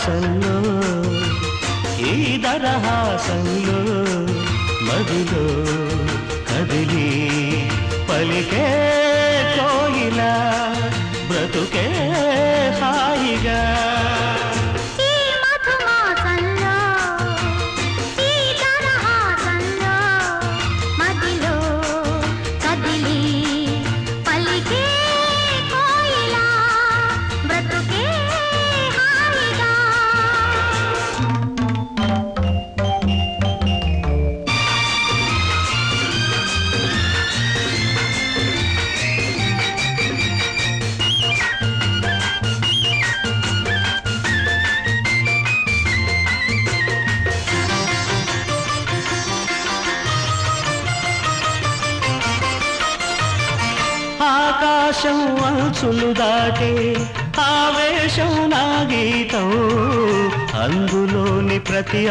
హాసంలో ఈ దరహాసంలో మదిలో కదిలి పలికే కోయిలా బ్రతుకే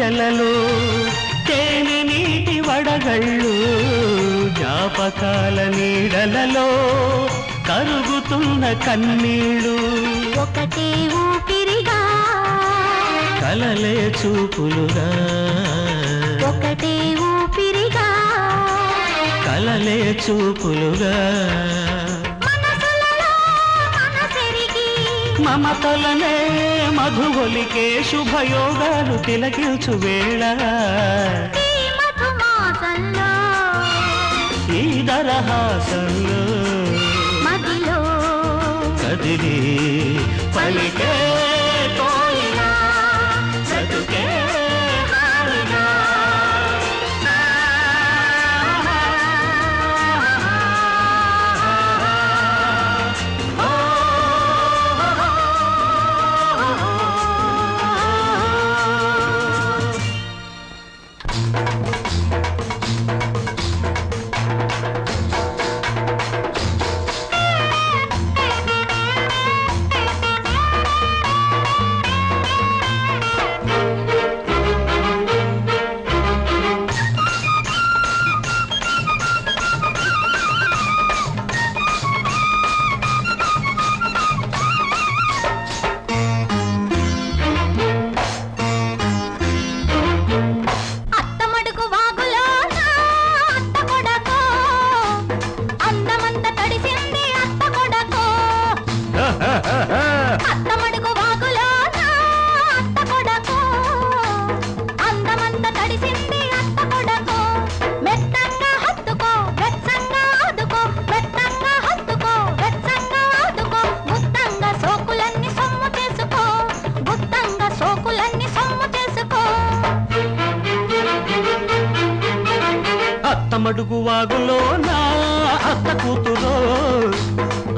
జలలు తేనె నీటి వడగళ్ళు జ్ఞాపకాల నీడలలో కరుగుతున్న కన్నీళ్ళు. ఒకటే ఊపిరిగా. కలలే చూపులుగా. ఒకటే ఊపిరిగా. కలలే చూపులుగా. మమతలనే మధువలికే శుభయోగాలు తిలకిల్చు వేళ. ఈ దరహాసంలో కదిలి పలికే మడుగు వాగులో నా అత్త కూతురు.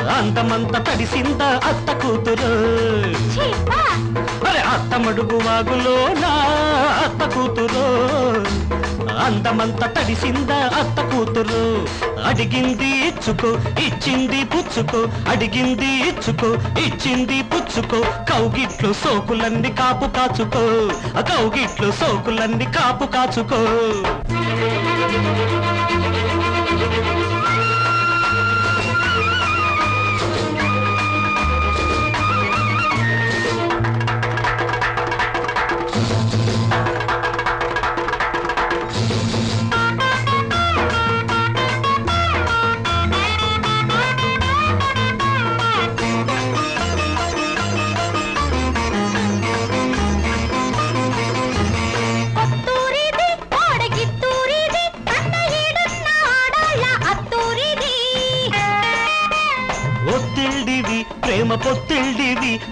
అంతమంత తడిసింద అత్త కూతురు. అరే అత్త మడుగు వాగులో నా అత్త కూతురు. అందమంత తడిసింద అత్త కూతురు. అడిగింది ఇచ్చుకో ఇచ్చింది పుచ్చుకో. అడిగింది ఇచ్చుకో ఇచ్చింది కాచుకో కౌగిట్లు సోకులంది కాపు కాచుకో. కౌగిట్లు సోకులంది కాపు కాచుకో.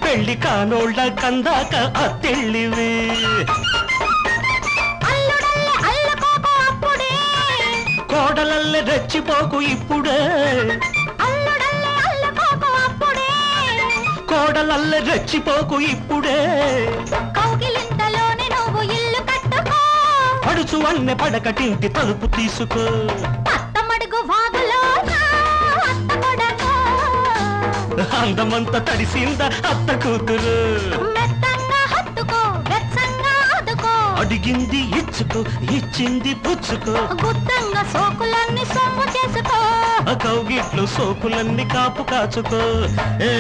పెళ్ళి కానోళ్ళ కందాక అత్తిళ్ళివి. కోడలల్లె రెచ్చిపోకు ఇప్పుడే. కోడలల్లె రెచ్చిపోకు ఇప్పుడే. కౌగిలింతలోనే నువ్వు ఇల్లు కట్టుకో. పడుచు అన్నె పడకటింటి తలుపు తీసుకో. అందమంత తడిసింద అత్త కూతురు? అడిగింది ఇచ్చుకో ఇచ్చింది పుచ్చుకో. గుత్తంగా సోకులన్నీ సొమ్ము చేసుకో. కౌగిట్లు సోకులన్నీ కాపు కాచుకో. ఏ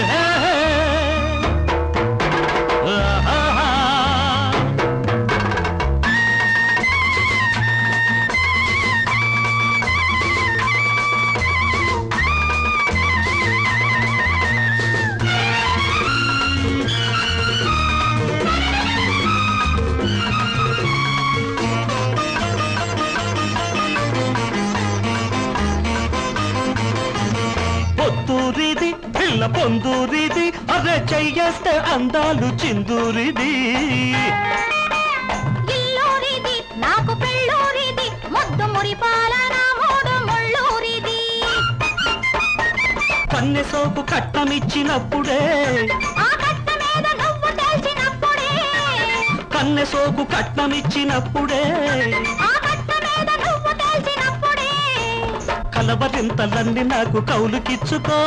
పొందూరిది అరే చెయ్యేస్తే అందాలు చిందూరిది. నాకు పెళ్ళూరిది ముద్దు మురిపాల కన్నె సోపు కట్టమిచ్చినప్పుడే కన్నె సోకు కట్నమిచ్చినప్పుడే కలవరింతలన్నీ నాకు కౌలుకిచ్చుకో.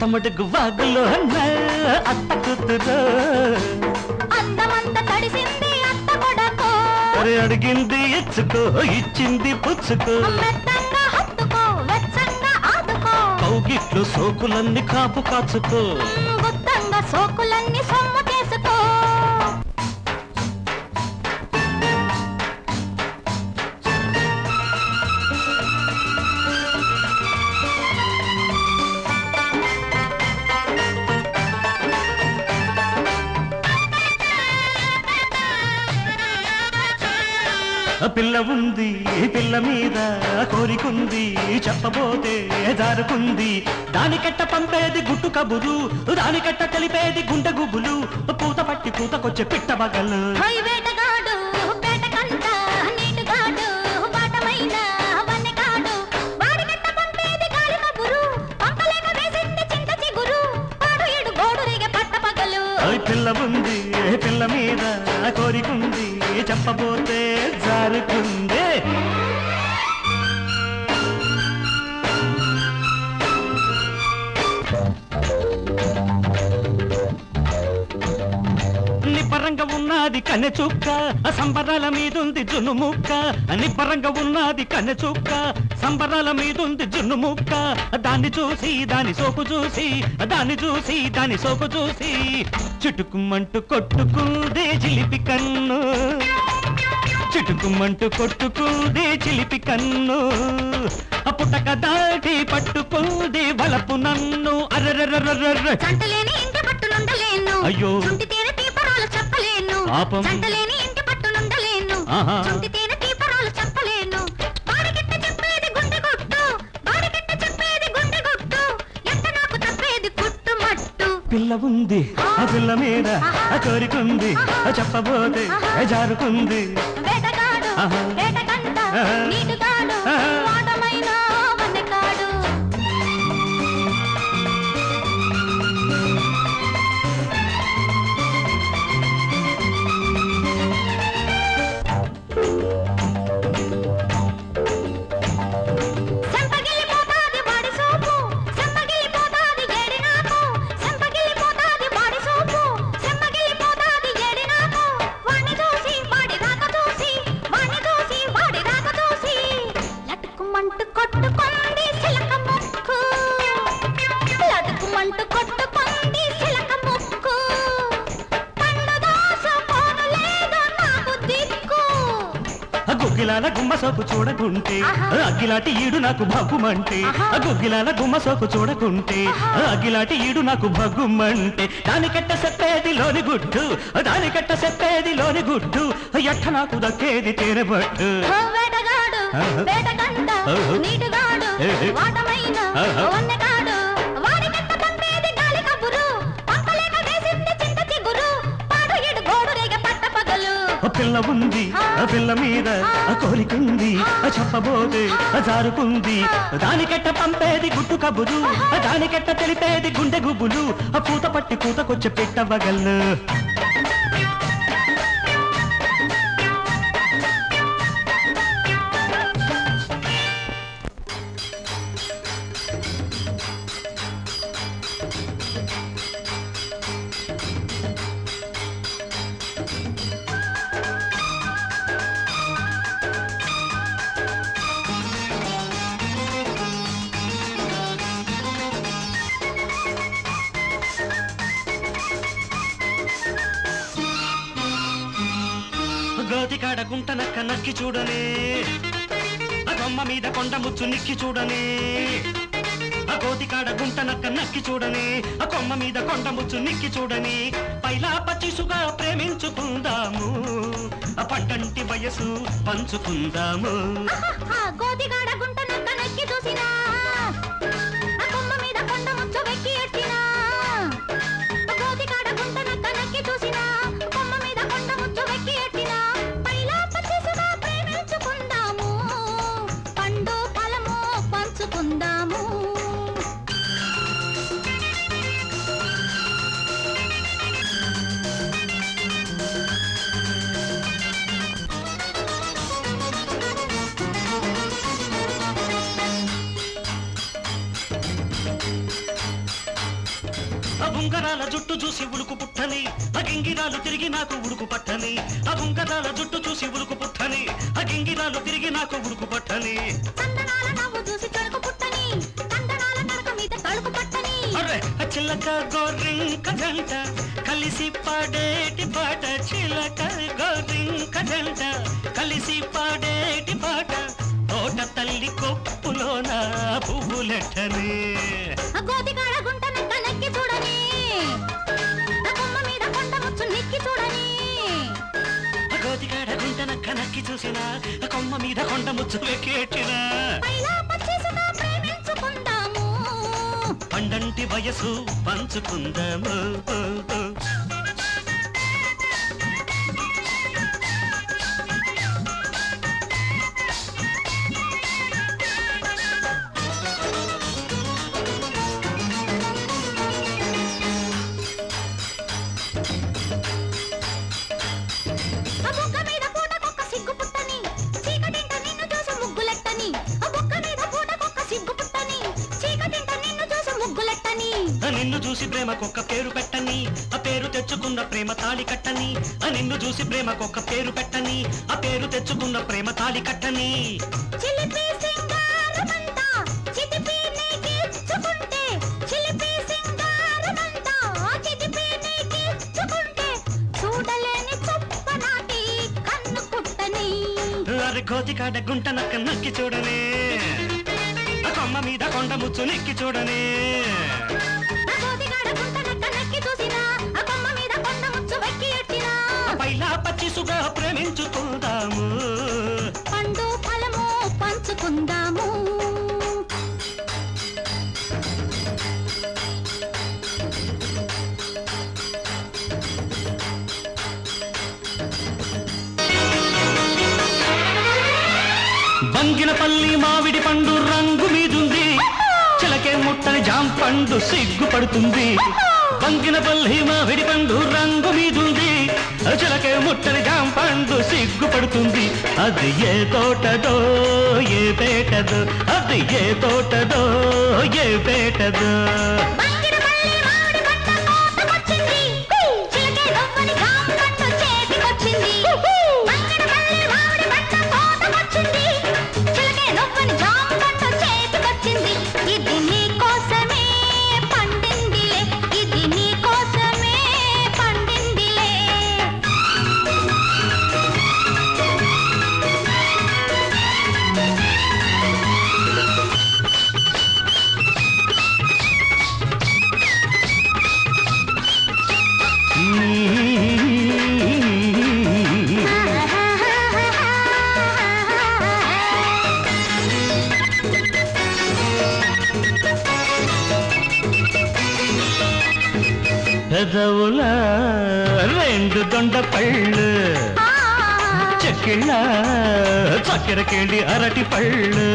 అత్తమడుగు వాగులో అత్త కూతురు అందమంత తడిసింది అత్త కొడకో అరే అడిగింది ఇచ్చుకో ఇచ్చింది పుచ్చుకో. మెత్తంగా హత్తుకో వెచ్చంగా ఆదుకో. కౌగిట్లు సోకులన్నీ కాపు కాచుకో. గుత్తంగా సోకులన్నీ సొమ్ము చేసుకో. పిల్ల ఉంది పిల్ల మీద కోరికుంది చెప్పబోతే జారుకుంది. దానికట్ట పంపేది గుట్టు కబురు దానికట్ట తెలిపేది గుండె గుబులు. పూత పట్టి పూతకొచ్చే పిట్ట బగలు. పిల్ల ఉంది పిల్ల మీద కోరికుంది చెప్పబోతే జారుకుంది? నిబ్బరంగా ఉన్నది కన్నె చుక్క సంబరాల మీదుంది జును ముక్క. నిబ్బరంగా ఉన్నది కన్నె చుక్క సంబరాల మీదుంది జున్ను ముక్క. దాన్ని చూసి దాని సోకు చూసి దాన్ని చూసి దాని సోకు చూసి. చుట్టుకుమ్మంటూ కొట్టుకుందే చిలిపి కన్ను. చిటుకుమంటూ కొట్టుకుంది చిలిపి కన్ను. ఆ పుట్టక దాటి పట్టుకుంది వలపు నన్ను. అర్రర్రర్రర్ర అయ్యో. పాపం. ఆహా. పిల్ల ఉంది ఆ పిల్ల మీద ఆ కోరికుంది ఆ చెప్పబోతే జారుకుంది. వేటగాడు. వేటకంట. నీటుగాడు. చూడకుంటే అగ్గిలాటి ఈడు నాకు భగ్గుమంటే గుగ్గిలాల గుమ్మ సోపు చూడకుంటే అగ్గిలాటి ఈడు నాకు భగ్గుమంటే దానికట్ట చెప్పేది లోని గుడ్డు దానికట్ట చెప్పేది లోని గుడ్డు ఎట్ట నాకు దక్కేది తేనెబట్టు వేటగాడు ఆహా. నీటుగాడు. వాటమైన పిల్ల ఉంది ఆ. పిల్ల మీద ఆ. కోరికుంది ఆ. చెప్పబోతే ఆ. జారుకుంది. దానికెట్ట పంపేది గుట్టు కబురు ఆ. దానికెట్ట తెలిపేది గుండె గుబులు ఆ పూత పట్టి పూతకొచ్చి పెట్టవగల్లు నక్కి చూడనే. ఆ కొమ్మ మీద కొండ ముచ్చు నిక్కి చూడనే. ఆ గోతికాడ గుంట నక్క నక్కి చూడనే. ఆ కొమ్మ మీద కొండ ముచ్చు నిక్కి చూడని. పైలా పచ్చిసుగా ప్రేమించుకుందాము. ఆ పంటంటి వయసు పంచుకుందాము. ఆ గుంట నక్క నక్కి చూసినా. ఆ జుట్టు చూసి ఉడుకు పుట్టని ఆ గింగిరాలు తిరిగి నాకు ఉడుకు పట్టని. ఆ జుట్టు చూసి ఉడుకు పుట్టని ఆ గింగిరాలు తిరిగి నాకు ఉడుకు పట్టని. అరే చిలక గోరింక జంట కలిసి పాడేటి పాట చిలక గోరింక జంట కలిసి పాడేటి పాట తోట తల్లి కొప్పులోన పువ్వులెట్టనే. నెక్కి చూడని. గోతికాడ గుంటన కనక్కి చూసిన ఆ కొమ్మ మీద కొండ ముచ్చు వెక్కేటిన పండంటి వయసు పంచుకుందాము. నిన్ను చూసి ప్రేమకొక్క పేరు పెట్టని ఆ పేరు తెచ్చుకున్న ప్రేమ తాళి కట్టని. కోతికాడ గుంట నక్క నక్కి చూడనే కొమ్మ మీద కొండ ముచ్చు నెక్కి చూడనే. బంగినపల్లి మామిడి పండు రంగు మీదుంది. చిలకే ముట్టని జాంపండు సిగ్గుపడుతుంది. బంగినపల్లి మామిడి పండు రంగు మీదుంది. చిలకే ముట్టని జాంపండు సిగ్గుపడుతుంది. అది ఏ తోటదో ఏ పేటదో అది ఏ తోటదో ఏ పేటదో. చెక్కిళ్ళ చక్కెర కేళి అరటి పళ్ళు.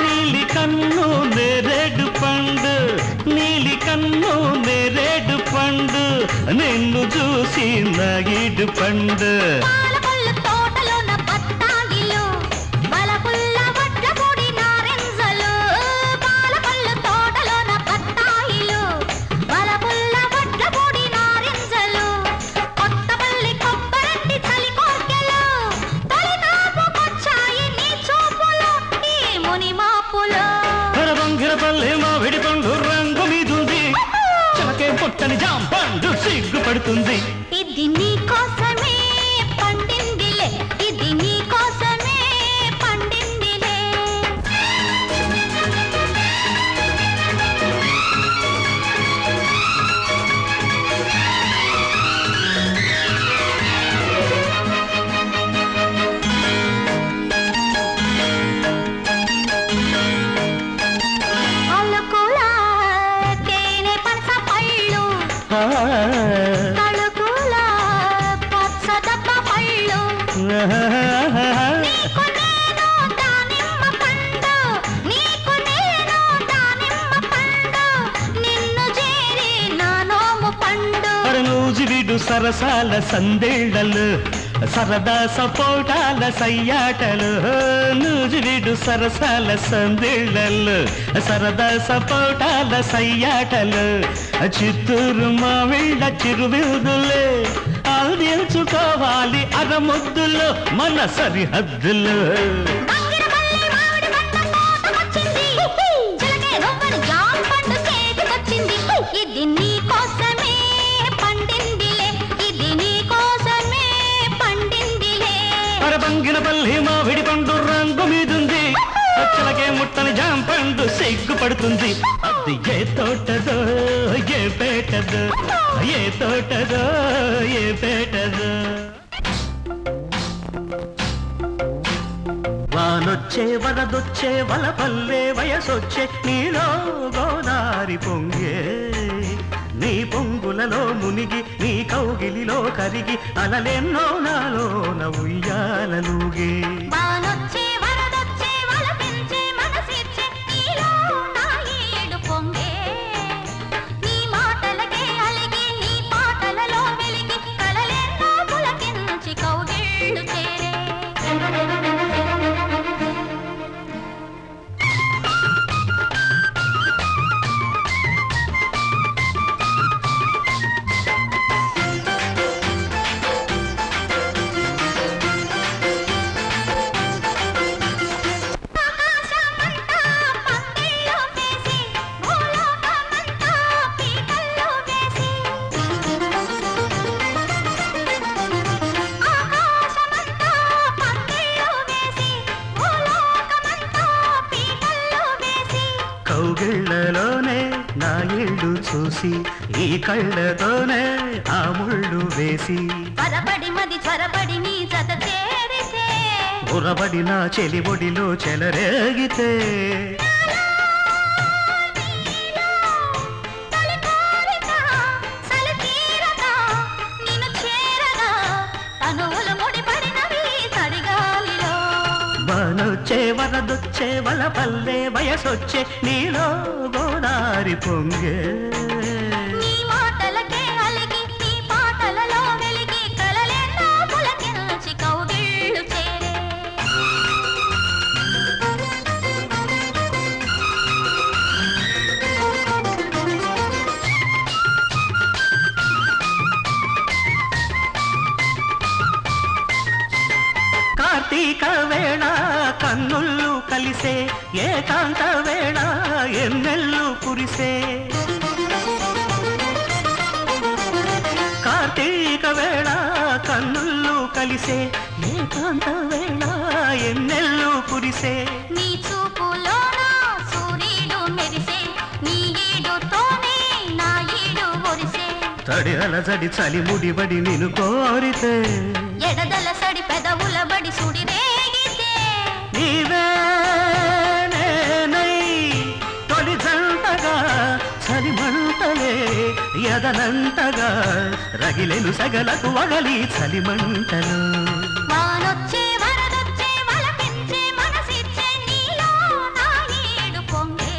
నీలి కన్ను నేరేడు పండు నీలి కన్ను నేరేడు పండు నిన్ను చూసి నగిడు పండు. పుట్టని జాం. పండు సిగ్గుపడుతుంది. ఇది నీ నూజివిడు సరసాల సందేళ్ళలు సరదా సపోటాల సయ్యాటలు నూజివిడు సరసాల సందేళ్ళలు సరదా సపోటాల సయ్యాటలు. చిత్తూరు మా మావిళ్ళ చిరువిరుదులే అందించుకోవాలి అరముద్దులు మన సరిహద్దులు. పంగిన పల్లి మావిడి పండు రంగు మీదుంది. పచ్చలకే ముట్టని జాం పండు సిగ్గుపడుతుంది. అది ఏ తోటదో ఏ పేటదో ఏ తోటదో ఏ పేటదో. వానొచ్చే వరదొచ్చే వల పల్లె వయసొచ్చే నీలో గోదారి పొంగే నీ పొంగులలో మునిగి నీ కౌగిలిలో కరిగి అలలెన్నో నాలోన ఉయ్యాలలుగే. వానొచ్చే కౌగిళ్ళలోనే నా ఇళ్ళు చూసి ఈ కళ్ళతోనే ఆ ముళ్ళు వేసి. త్వరపడి మది త్వరపడి నీ జత చేరితే. ఉరబడి నా చెలి ఒడిలో చెలరేగితే. వరదొచ్చే వల పల్లె వయసొచ్చే నీలో గోదారి పొంగే కలిసే ఏకాంత వేళ ఎన్నెల్లు కురిసే. నీ చూపులోన సూర్యుడు మెరిసే నీ ఈడుతోనే నా ఈడు ఒరిసే. తడి అలజడి చలి ముడిబడి నిన్ను కోరితే. ఎడదల సడి పెదవుల బడి సుడి రేగితే. నీవే నేనై తొలి జంటగా చలి మంటలే ఎదనంతగా రగిలెను సగలకు వగలి చలిమంటలు వానొచ్చే వరదొచ్చే వలపించే మనసిచ్చే నీలో నా ఈడు పొంగే.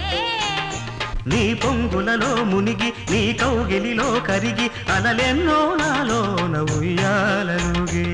నీ పొంగులలో మునిగి నీ కౌగిలిలో కరిగి అలలెన్నో నాలోన ఉయ్యాలనుగే.